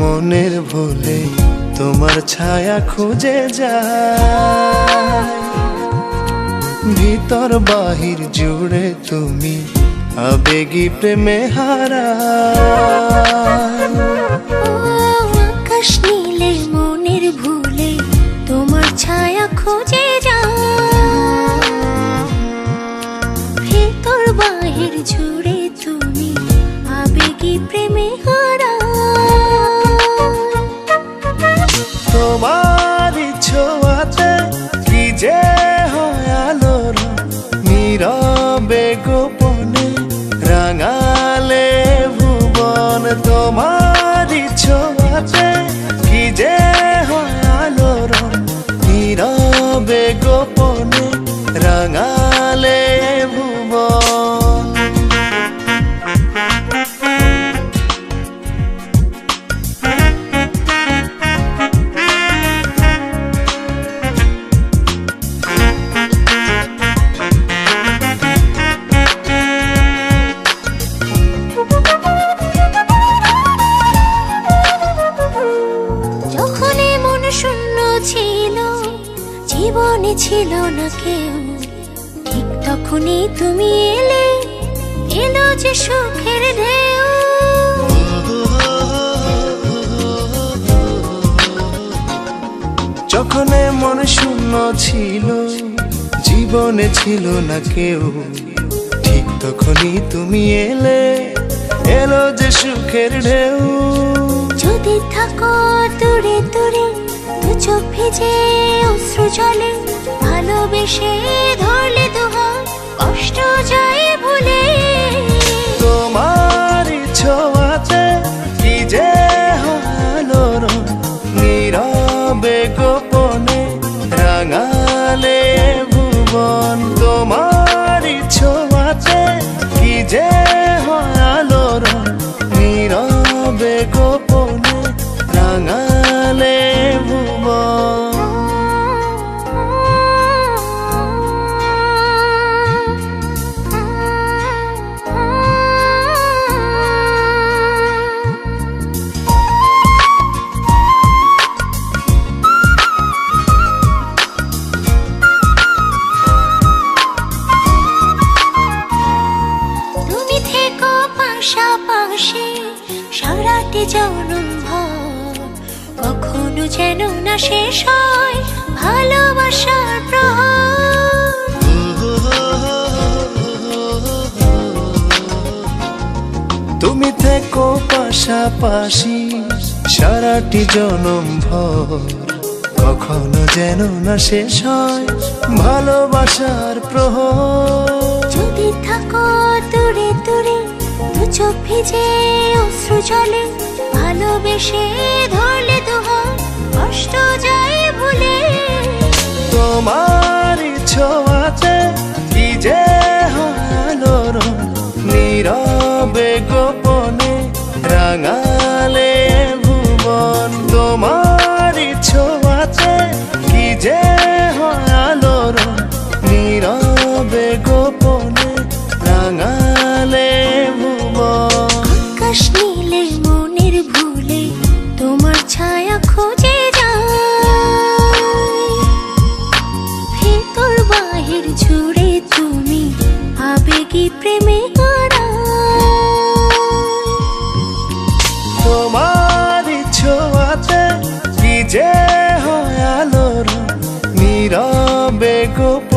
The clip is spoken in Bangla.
মনের ভুলে তোমার ছায়া খুঁজে যায়। ভিতর বাহির জুড়ে তুমি আবেগী প্রেমে হারা আকাশ নীলে, মনের ভুলে তোমার ছায়া খুঁজে যায়। ভেতর বাহির জুড়ে তুমি আবেগী প্রেমে হারা তোমার ছোঁয়াতে কি যে হয় আলোর নীরবে গোপনে রাঙালে ছিল না কেউ। ঠিক তখনই তুমি এলে এলো যে সুখের ঢেউ। যখন মন শূন্য ছিল জীবনে ছিল না কেউ। ঠিক তখনই তুমি এলে এলো যে সুখের ঢেউ। যদি থাকো দূরে দূরে দু চোখ ভিজে অশ্রু জলে, ভালোবেসে ধরলে দুহাত, কষ্ট যায় ভুলে। তোমার ছোঁয়াতে কি যে হলো নীরবে গোপনে রাঙালে ভুবন। তোমার ছোঁয়াতে কি যে যেন না শেষ হয় ভালোবাসার প্রহর। তুমি থেকো পাশাপাশি সারাটি জনম ভর। কখনো যেন না শেষ হয় ভালোবাসার প্রহর। যদি থাকো দূরে দূরে দু চোখ ভিজে অশ্রু জলে ভালোবেসে ধরলে দুহাত নীরবে